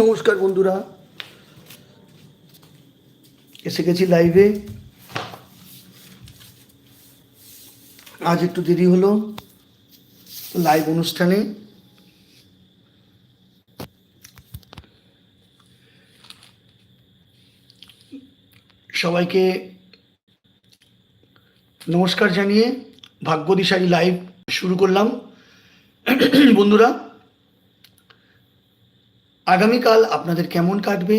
নমস্কার বন্ধুরা। এসে গেছি লাইভে আজ একটু দেরি হলো লাইভ অনুষ্ঠানে। সবাইকে নমস্কার জানিয়ে ভাগ্যদিশালী লাইভ শুরু করলাম। বন্ধুরা আগামীকাল আপনাদের কেমন কাটবে?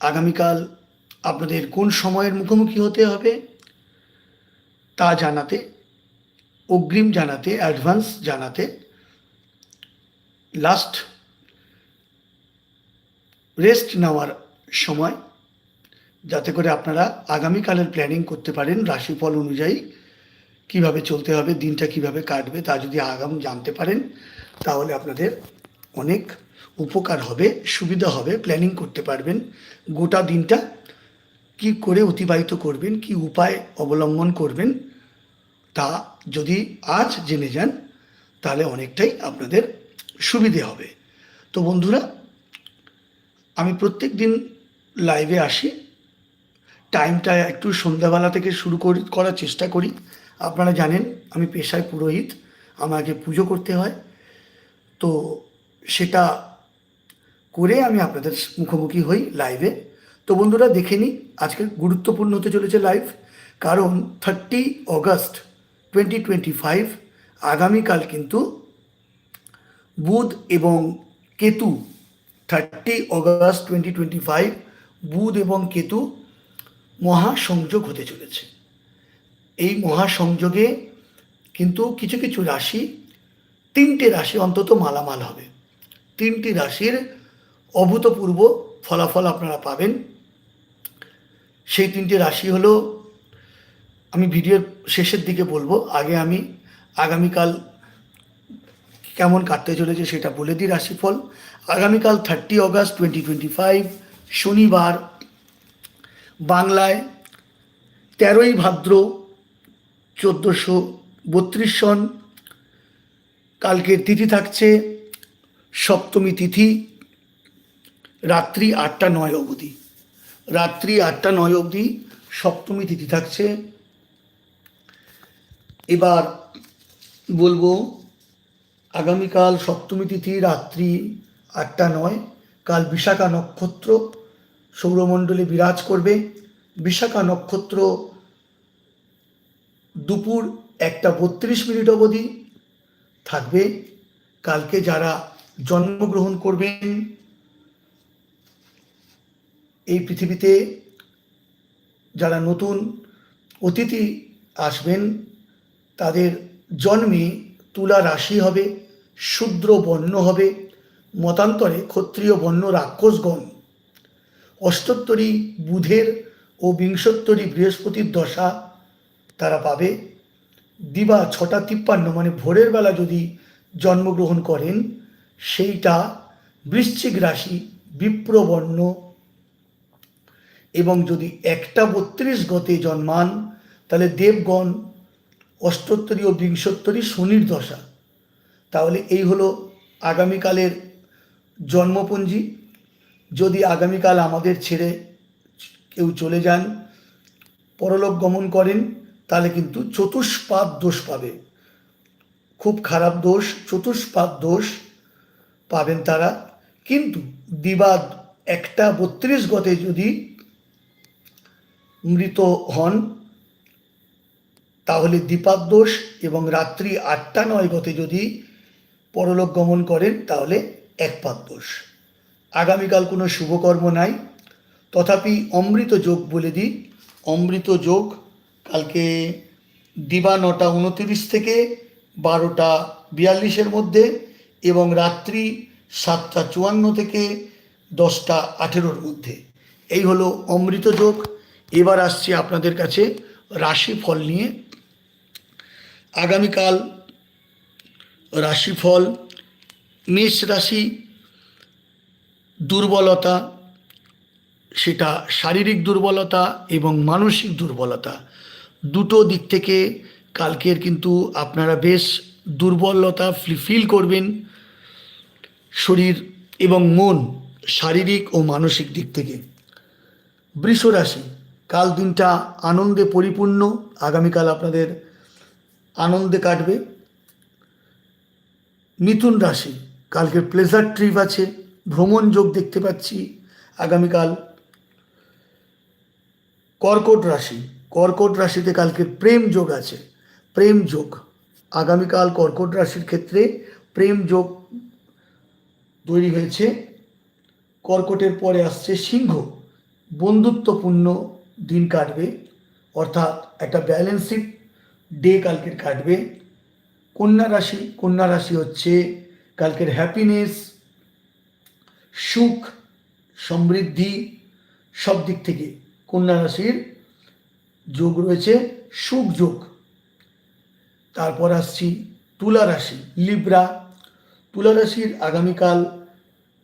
আগামীকাল আপনাদের কোন সময়ের মুখোমুখি হতে হবে? তা জানাতে, অগ্রিম জানাতে, অ্যাডভান্স জানাতে, লাস্ট রেস্ট নেওয়ার সময়, যাতে করে আপনারা আগামীকালের প্ল্যানিং করতে পারেন রাশিফল অনুযায়ী কীভাবে চলতে হবে, দিনটা কীভাবে কাটবে তা যদি আগাম জানতে পারেন, তাহলে আপনাদের অনেক উপকার হবে, সুবিধা হবে প্ল্যানিং করতে পারবেন। গোটা দিনটা কি করে অতিবাহিত করবেন, কি উপায় অবলম্বন করবেন, তা যদি আজ জেনে যান, তাহলে অনেকটাই আপনাদের সুবিধে হবে। তো বন্ধুরা, আমি প্রত্যেক দিন লাইভে আসি। টাইমটা একটু সন্ধ্যাবেলা থেকে শুরু করি, করার চেষ্টা করি। আপনারা জানেন, আমি পেশায় পুরোহিত, আমাকে পুজো করতে হয়। তো সেটা করে আমি আপনাদের মুখোমুখি হই লাইভে তো বন্ধুরা, দেখে নিই, আজকে গুরুত্বপূর্ণ হতে চলেছে লাইভ কারণ thirty August twenty twenty five আগামীকাল কিন্তু বুধ এবং Ketu thirty August twenty twenty five Budh এবং কেতু মহাসংযোগ হতে চলেছে। এই মহাসংযোগে কিন্তু কিছু কিছু রাশি, তিনটে রাশি অন্তত মালামাল হবে। তিনটি রাশির অভূতপূর্ব ফলাফল আপনারা পাবেন। সেই তিনটি রাশি হলো, আমি ভিডিওর শেষের দিকে বলব, আগে আমি আগামীকাল কেমন কাটতে চলেছে সেটা বলে দিই রাশিফল। আগামীকাল thirty August twenty twenty five শনিবার, বাংলায় তেরোই ভাদ্র চোদ্দোশো বত্রিশ সন। কালকের তিথি থাকছে সপ্তমী তিথি, রাত্রি আটটা নয় অবধি। রাত্রি আটটা নয় অবধি সপ্তমী তিথি থাকছে। এবার বলব, আগামীকাল সপ্তমী তিথি, রাত্রি আটটা নয়। কাল বিশাখা নক্ষত্র সৌরমণ্ডলে বিরাজ করবে। বিশাখা নক্ষত্র দুপুর একটা বত্রিশ মিনিট অবধি থাকবে। কালকে যারা জন্মগ্রহণ করবেন। এই পৃথিবীতে যারা নতুন অতিথি আসবেন, তাদের জন্মে তুলা রাশি হবে, শূদ্র বর্ণ হবে, মতান্তরে ক্ষত্রিয় বর্ণ রাক্ষসগণ। অষ্টোত্তরী বুধের ও বিংশোত্তরী বৃহস্পতির দশা তারা পাবে। দিবা ছটা তিপ্পান্ন মানে ভোরের বেলা যদি জন্মগ্রহণ করেন সেইটা বৃশ্চিক রাশি, বিপ্রবর্ণ এবং যদি একটা বত্রিশ গতে জন্মান, তাহলে দেবগণ অষ্টোত্তরী ও বিংশোত্তরী শনির দশা। তাহলে এই হলো আগামীকালের জন্মপঞ্জি। যদি আগামীকাল আমাদের ছেড়ে কেউ চলে যান, পরলোক গমন করেন, তাহলে কিন্তু চতুষ্পাদ দোষ পাবে। খুব খারাপ দোষ, চতুষ্পাদ দোষ পাবেন তারা। কিন্তু দিবাদ একটা বত্রিশ গতে যদি মৃত হন, তাহলে দোষ এবং রাত্রি আটটা নয় গতে যদি পরলোক গমন করেন, তাহলে একপাদ দোষ আগামীকাল কোনো শুভকর্ম নাই। তথাপি অমৃত যোগ বলে দিই। অমৃত যোগ কালকে দিবা নটা উনতিরিশ থেকে বারোটা বিয়াল্লিশের মধ্যে এবং রাত্রি সাতটা চুয়ান্ন থেকে দশটা আঠেরোর মধ্যে এই হলো অমৃত যোগ। এবার আসছি আপনাদের কাছে রাশিফল নিয়ে। আগামীকাল রাশিফল, মেষ রাশি, দুর্বলতা, সেটা শারীরিক দুর্বলতা এবং মানসিক দুর্বলতা। দুটো দিক থেকে কালকের কিন্তু আপনারা বেশ দুর্বলতা ফিল করবেন। শরীর এবং মন শারীরিক ও মানসিক দিক থেকে। বৃষ রাশি, কাল দিনটা আনন্দে পরিপূর্ণ। আগামীকাল আপনাদের আনন্দে কাটবে। মিথুন রাশি, কালকে প্লেজার ট্রিপ আছে, ভ্রমণ যোগ দেখতে পাচ্ছি। আগামীকাল কর্কট রাশি, কর্কট রাশিতে কালকে প্রেম যোগ আছে। প্রেম যোগ। আগামীকাল কর্কট রাশির ক্ষেত্রে প্রেম যোগ তৈরি হয়েছে। কর্কটের পরে আসছে সিংহ। বন্ধুত্বপূর্ণ দিন কাটবে, অর্থাৎ একটা ব্যালেন্সিড ডে কালকের কাটবে। কন্যা রাশি কন্যা রাশি হচ্ছে কালকের হ্যাপিনেস সুখ, সমৃদ্ধি, সব দিক থেকে কন্যা রাশির যোগ রয়েছে, সুখ যোগ। তারপর আসছি তুলা রাশি লিব্রা তুলা রাশির আগামীকাল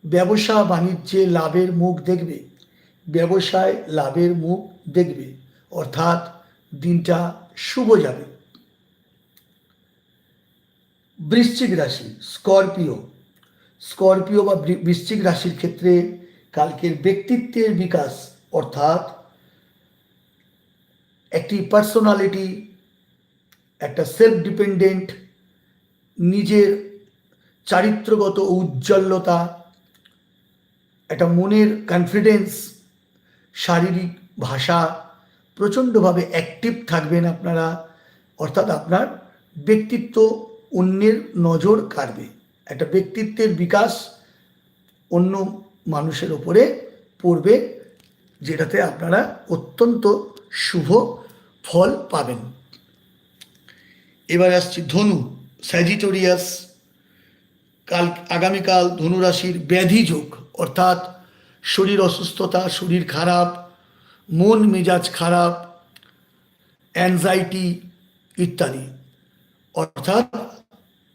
ব্যবসা বাণিজ্যে লাভের মুখ দেখবে। ব্যবসায় লাভের মুখ দেখবে। অর্থাৎ দিনটা শুভ যাবে। বৃশ্চিক রাশি, স্করপিও। স্করপিও বৃ- বৃশ্চিক রাশির ক্ষেত্রে কালকের ব্যক্তিত্বের বিকাশ, অর্থাৎ একটি পার্সোনালিটি একটা সেলফ ডিপেন্ডেন্ট নিজের চারিত্রগত উজ্জ্বলতা একটা মনের কনফিডেন্স শারীরিক ভাষা প্রচণ্ডভাবে অ্যাক্টিভ থাকবেন আপনারা, অর্থাৎ আপনার ব্যক্তিত্ব অন্যের নজর কাড়বে। একটা ব্যক্তিত্বের বিকাশ অন্য মানুষের ওপরে পড়বে, যেটাতে আপনারা অত্যন্ত শুভ ফল পাবেন। এবার আসছি ধনু স্যাজিটোরিয়াস কাল, আগামীকাল ধনুরাশির ব্যাধি যোগ, অর্থাৎ শরীর অসুস্থতা, শরীর খারাপ, মন মেজাজ খারাপ অ্যাংজাইটি ইত্যাদি। অর্থাৎ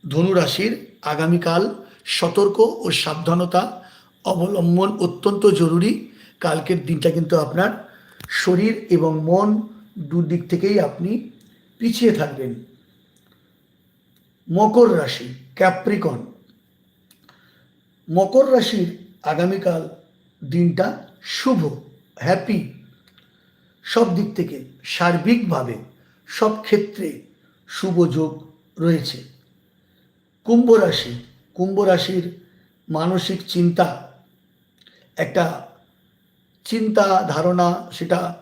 ধনুরাশির আগামীকাল সতর্ক ও সাবধানতা অবলম্বন অত্যন্ত জরুরি। কালকের দিনটা কিন্তু আপনার শরীর এবং মন দুদিক থেকেই আপনি পিছিয়ে থাকবেন। মকর রাশি ক্যাপ্রিকন মকর রাশির আগামীকাল দিনটা শুভ হ্যাপি সব দিক থেকে সার্বিকভাবে সব ক্ষেত্রে শুভ যোগ রয়েছে। কুম্ভ রাশি, কুম্ভ রাশির মানসিক চিন্তা। একটা চিন্তা ধারণা সেটা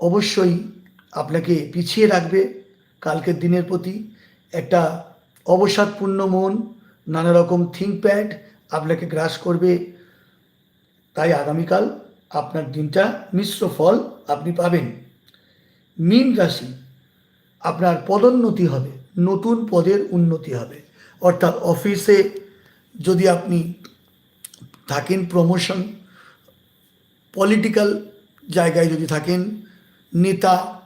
অবশ্যই আপনাকে পিছিয়ে রাখবে। কালকের দিনের প্রতি একটা অবসাদপূর্ণ মন নানা রকম থিঙ্কপ্যাড আপনাকে গ্রাস করবে। তাই আগামীকাল আপনার দিনটা মিশ্র ফল আপনি পাবেন। মীন রাশি, আপনার পদোন্নতি হবে, নতুন পদের উন্নতি হবে। অর্থাৎ অফিসে যদি আপনি থাকেন প্রমোশন পলিটিক্যাল জায়গায় যদি থাকেন, নেতা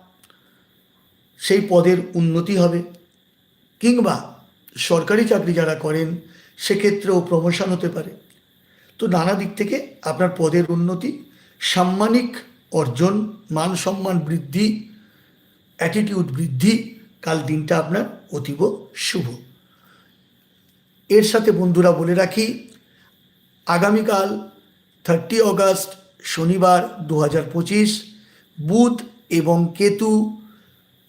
সেই পদের উন্নতি হবে। কিংবা সরকারি চাকরি যারা করেন, সেক্ষেত্রেও প্রমোশন হতে পারে। তো নানা দিক থেকে আপনার পদের উন্নতি, সাম্মানিক অর্জন, মান সম্মান বৃদ্ধি অ্যাটিটিউড বৃদ্ধি, কাল দিনটা আপনার অতীব শুভ। এর সাথে বন্ধুরা বলে রাখি, আগামীকাল থার্টি অগাস্ট শনিবার দু হাজার পঁচিশ, বুধ এবং কেতু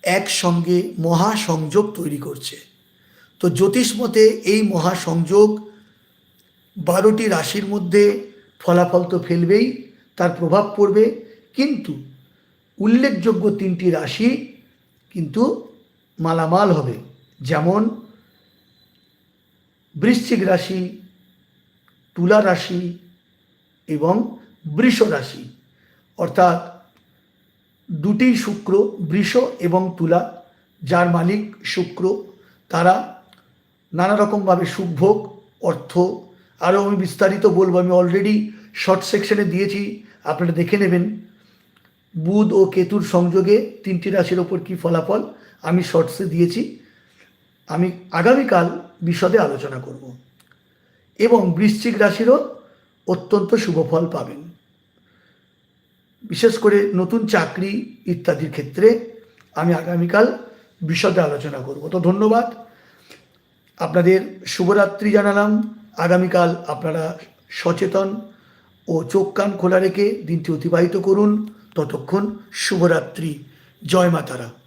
একসঙ্গে মহাসংযোগ তৈরি করছে। তো জ্যোতিষ মতে এই মহাসংযোগ বারোটি রাশির মধ্যে ফলাফল তো ফেলবেই, তার প্রভাব পড়বে। কিন্তু উল্লেখযোগ্য তিনটি রাশি কিন্তু মালামাল হবে। যেমন বৃশ্চিক রাশি, তুলা রাশি এবং বৃষ রাশি। অর্থাৎ দুটি শুক্র, বৃষ এবং তুলা, যার মালিক শুক্র, তারা নানা রকমভাবে অর্থ। আরও আমি বিস্তারিত বলব, আমি অলরেডি শর্ট সেকশনে দিয়েছি, আপনারা দেখে নেবেন। বুধ ও কেতুর সংযোগে তিনটি রাশির ওপর কী ফলাফল, আমি শর্টসে দিয়েছি। আমি আগামীকাল বিশদে আলোচনা করব। এবং বৃশ্চিক রাশিরও অত্যন্ত শুভ ফল পাবেন। বিশেষ করে নতুন চাকরি ইত্যাদির ক্ষেত্রে আমি আগামীকাল বিশদে আলোচনা করব। তো ধন্যবাদ। আপনাদের শুভরাত্রি জানালাম। আগামীকাল আপনারা সচেতন ও চোখ কান খোলা রেখে দিনটি অতিবাহিত করুন। ততক্ষণ শুভরাত্রি। জয় মাতারা।